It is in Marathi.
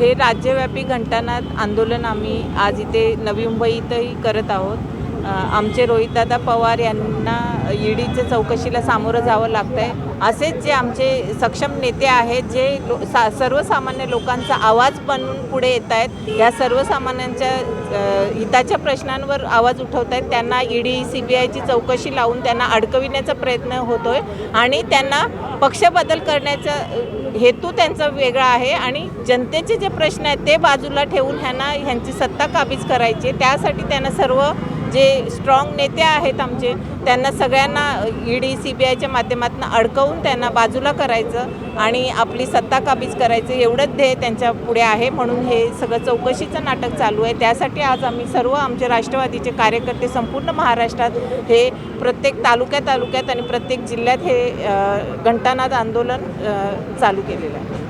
हे राज्यव्यापी घंटानाद आंदोलन आम्ही आज इथे नवी मुंबई इथंही करत आहोत. आमचे रोहितदादा पवार यांना ईडीच्या चौकशीला सामोरं जावं लागतं आहे असेच जे आमचे सक्षम नेते आहेत जे लो सा सर्वसामान्य लोकांचा आवाज बनून पुढे येत आहेत या सर्वसामान्यांच्या हिताच्या प्रश्नांवर आवाज उठवत आहेत त्यांना ईडी सी बी आयची चौकशी लावून त्यांना अडकविण्याचा प्रयत्न होतोय आणि त्यांना पक्षबदल करण्याचा हेतू त्यांचा वेगळा आहे आणि जनतेचे जे प्रश्न आहेत ते बाजूला ठेवून ह्यांना ह्यांची सत्ता काबीज करायची त्यासाठी त्यांना सर्व जे स्ट्रॉंग नेते आहेत आमचे त्यांना सगळ्यांना ईडी सी बी आयच्या माध्यमातून अडकवून त्यांना बाजूला करायचं आणि आपली सत्ता काबीज करायचं एवढंच ध्येय त्यांच्या पुढे आहे. म्हणून हे सगळं चौकशीचं नाटक चालू आहे. त्यासाठी आज आम्ही सर्व आमचे राष्ट्रवादीचे कार्यकर्ते संपूर्ण महाराष्ट्रात हे प्रत्येक तालुक्या तालुक्यात आणि प्रत्येक जिल्ह्यात हे घंटानाद आंदोलन चालू केलेलं आहे.